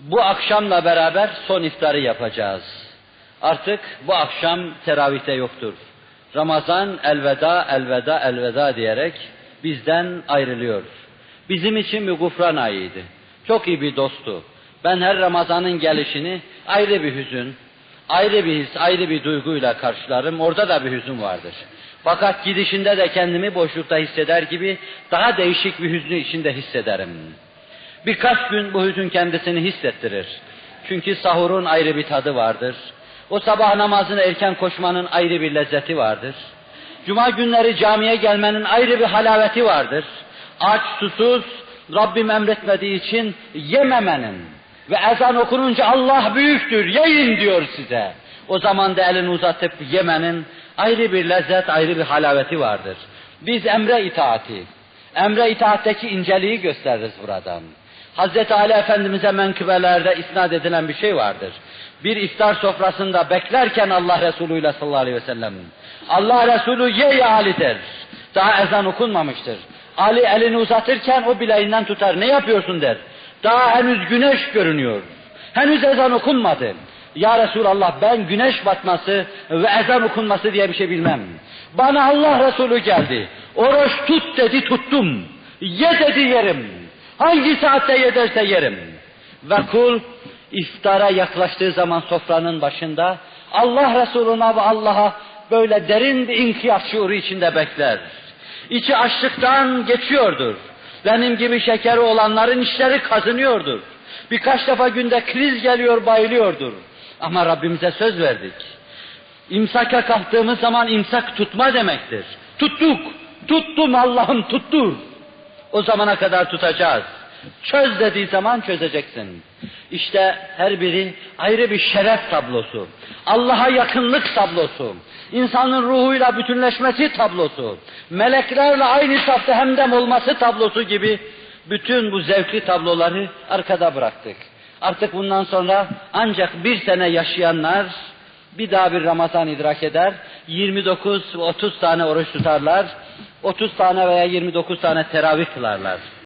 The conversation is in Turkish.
Bu akşamla beraber son iftarı yapacağız. Artık bu akşam teravihte yoktur. Ramazan elveda, elveda, elveda diyerek bizden ayrılıyor. Bizim için bir gufran ayıydı. Çok iyi bir dosttu. Ben her Ramazan'ın gelişini ayrı bir hüzün, ayrı bir his, ayrı bir duyguyla karşılarım. Orada da bir hüzün vardır. Fakat gidişinde de kendimi boşlukta hisseder gibi daha değişik bir hüznü içinde hissederim. Birkaç gün bu hüzün kendisini hissettirir. Çünkü sahurun ayrı bir tadı vardır. O sabah namazına erken koşmanın ayrı bir lezzeti vardır. Cuma günleri camiye gelmenin ayrı bir halaveti vardır. Aç, susuz, Rabbim emretmediği için yememenin ve ezan okununca Allah büyüktür, yiyin diyor size. O zaman da elini uzatıp yemenin ayrı bir lezzet, ayrı bir halaveti vardır. Biz emre itaati, emre itaatteki inceliği gösteririz buradan. Hazreti Ali Efendimiz'e menkıbelerde isnat edilen bir şey vardır. Bir iftar sofrasında beklerken Allah Resulü ile sallallahu aleyhi ve sellem, Allah Resulü ye ya Ali der. Daha ezan okunmamıştır. Ali elini uzatırken o bileğinden tutar. Ne yapıyorsun der. Daha henüz güneş görünüyor. Henüz ezan okunmadı. Ya Resulallah ben güneş batması ve ezan okunması diye bir şey bilmem. Bana Allah Resulü geldi. Oruç tut dedi tuttum. Ye dedi yerim. Hangi saatte yederse yerim. Ve kul iftara yaklaştığı zaman sofranın başında Allah Resuluna ve Allah'a böyle derin bir inkiyat şuuru içinde bekler. İçi açlıktan geçiyordur. Benim gibi şekeri olanların işleri kazınıyordur. Birkaç defa günde kriz geliyor, bayılıyordur. Ama Rabbimize söz verdik. İmsaka kalktığımız zaman imsak tutma demektir. Tuttuk, tuttum Allah'ım tuttur. O zamana kadar tutacağız. Çöz dediği zaman çözeceksin. İşte her biri ayrı bir şeref tablosu. Allah'a yakınlık tablosu. insanın ruhuyla bütünleşmesi tablosu. Meleklerle aynı safta hemdem olması tablosu gibi bütün bu zevkli tabloları arkada bıraktık. Artık bundan sonra ancak bir sene yaşayanlar bir daha bir Ramazan idrak eder. 29 30 tane oruç tutarlar. 30 tane veya 29 tane teravih kılarlar.